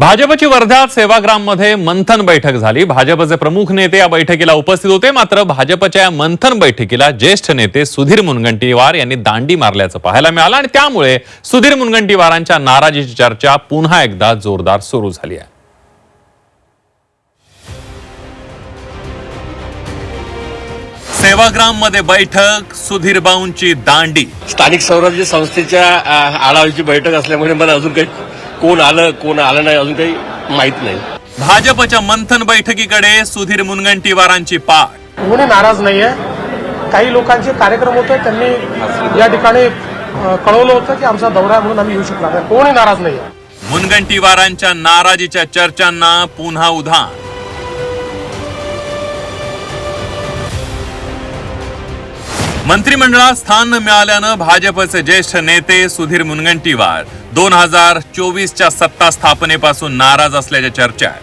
भाजपची वर्ध्यात सेवाग्राममध्ये मंथन बैठक झाली. भाजपचे प्रमुख नेते या बैठकीला उपस्थित होते. मात्र भाजपच्या या मंथन बैठकीला ज्येष्ठ नेते सुधीर मुनगंटीवार यांनी दांडी मारल्याचं पाहायला मिळालं आणि त्यामुळे सुधीर मुनगंटीवारांच्या नाराजीची चर्चा पुन्हा एकदा जोरदार सुरू झाली आहे. सेवाग्राममध्ये बैठक सुधीर बाऊंची दांडी. स्थानिक स्वराज्य संस्थेच्या अ, आढाव्याची बैठक असल्यामुळे मला अजून काही कोण आलं कोण आलं नाही अजून काही माहीत नाही. भाजपच्या मंथन बैठकीकडे सुधीर मुनगंटीवारांची पाठ. कोणी नाराज नाहीये. काही लोकांचे कार्यक्रम होते त्यांनी या ठिकाणी कळवलं होतं की आमचा दौरा आहे म्हणून आम्ही येऊ शकणार कोणी नाराज नाहीये. मुनगंटीवारांच्या नाराजीच्या चर्चांना पुन्हा उधाण. मंत्रिमंडळात स्थान न मिळाल्यानं भाजपचे ज्येष्ठ नेते सुधीर मुनगंटीवार दोन हजार चोवीसच्या सत्ता स्थापनेपासून नाराज असल्याच्या चर्चा आहेत.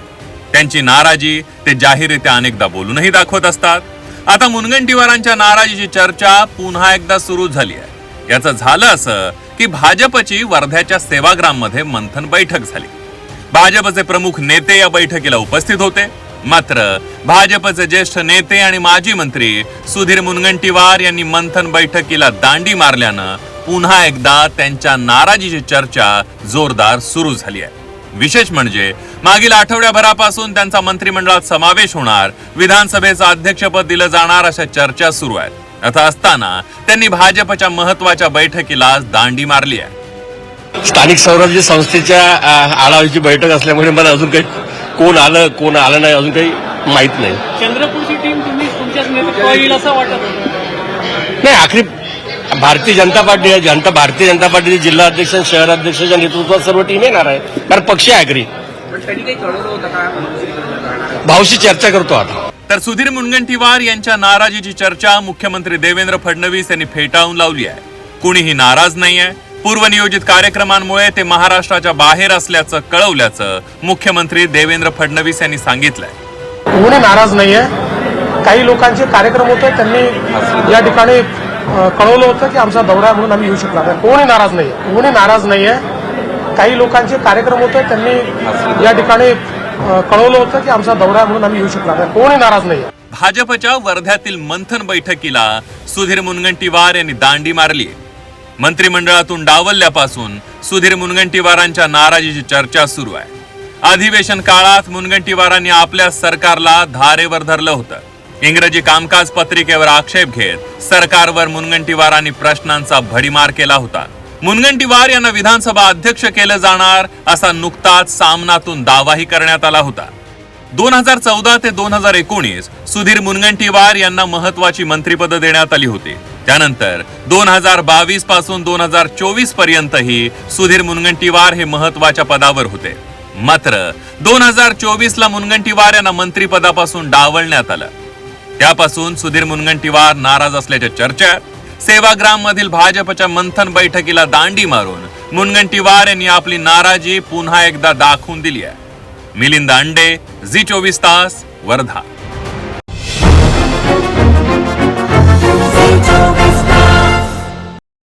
त्यांची नाराजी ते जाहीररित्या अनेकदा बोलूनही दाखवत असतात. आता मुनगंटीवारांच्या नाराजीची चर्चा पुन्हा एकदा सुरू झाली आहे. याचं झालं असं की भाजपची वर्ध्याच्या सेवाग्राममध्ये मंथन बैठक झाली. भाजपचे प्रमुख नेते या बैठकीला उपस्थित होते. मात्र भाजपचे ज्येष्ठ नेते आणि माजी मंत्री सुधीर मुनगंटीवार यांनी मंथन बैठकीला दांडी मारल्यानं पुन्हा एकदा त्यांच्या नाराजीची चर्चा जोरदार सुरू झाली आहे. विशेष म्हणजे मागील आठवड्याभरापासून त्यांचा मंत्रिमंडळात समावेश होणार विधानसभेचं अध्यक्षपद दिलं जाणार अशा चर्चा सुरू आहेत. आता असताना त्यांनी भाजपच्या महत्त्वाच्या बैठकीला दांडी मारली आहे. स्थानिक स्वराज्य संस्थेच्या अ, आढाव्याची बैठक असल्यामुळे मला अजून काही कोण आलं कोण आलं नाही अजून काही माहीत नाही. चंद्रपूरची टीम तुम्ही तुमच्याच येईल असं वाटत होतं. नाही आखरी भारतीय जनता पार्टी आहे जनता भारतीय जनता पार्टीचे जिल्हा अध्यक्ष आणि शहर अध्यक्षाच्या नेतृत्वात सर्व टीम येणार आहे. कारण पक्ष आहे आखरी. भाऊशी चर्चा करतो आता. तर सुधीर मुनगंटीवार यांच्या नाराजीची चर्चा मुख्यमंत्री देवेंद्र फडणवीस यांनी फेटाळून लावली आहे. कुणीही नाराज नाहीये. पूर्वनियोजित कार्यक्रमांमुळे ते महाराष्ट्राच्या बाहेर असल्याचं कळवल्याचं मुख्यमंत्री देवेंद्र फडणवीस यांनी सांगितलंय. कोणी नाराज नाहीये. काही लोकांचे कार्यक्रम होते त्यांनी या ठिकाणी कळवलं होतं की आमचा दौरा म्हणून आम्ही येऊ शकणार नाही. कोणी नाराज नाहीये. कोणी नाराज नाहीये. काही लोकांचे कार्यक्रम होते त्यांनी या ठिकाणी कळवलं होतं की आमचा दौरा म्हणून आम्ही येऊ शकणार नाही. कोणी नाराज नाहीये. भाजपच्या वर्ध्यातील मंथन बैठकीला सुधीर मुनगंटीवार यांनी दांडी मारली मंत्रिमंडळातून डावलल्यापासून सुधीर मुनगंटीवारांच्या नाराजीची चर्चा सुरू आहे. अधिवेशन काळात मुनगंटीवारांनी आपल्या सरकारला धारेवर धरलं होतं. इंग्रजी कामकाज पत्रिकेवर आक्षेप घेत सरकारवर मुनगंटीवारांनी प्रश्नांचा भडीमार केला होता. मुनगंटीवार यांना विधानसभा अध्यक्ष केलं जाणार असा नुकताच सामनातून दावाही करण्यात आला होता. दोन हजार चौदा ते दोन हजार एकोणीस सुधीर मुनगंटीवार यांना महत्वाची मंत्रिपद देण्यात आली होती. त्यानंतर दोन हजार बावीसपासून दोन हजार चोवीस पर्यंतही सुधीर मुनगंटीवार हे महत्त्वाच्या पदावर होते. मात्र दोन हजार चोवीस ला मुनगंटीवार यांना मंत्रिपदापासून डावलण्यात आलं. त्यापासून सुधीर मुनगंटीवार नाराज असल्याच्या चर्चा सेवाग्राम मधील भाजपच्या मंथन बैठकीला दांडी मारून मुनगंटीवार यांनी आपली नाराजी पुन्हा एकदा दाखवून दिली आहे. मिलिंद अंडे झी चोवीस तास वर्धा.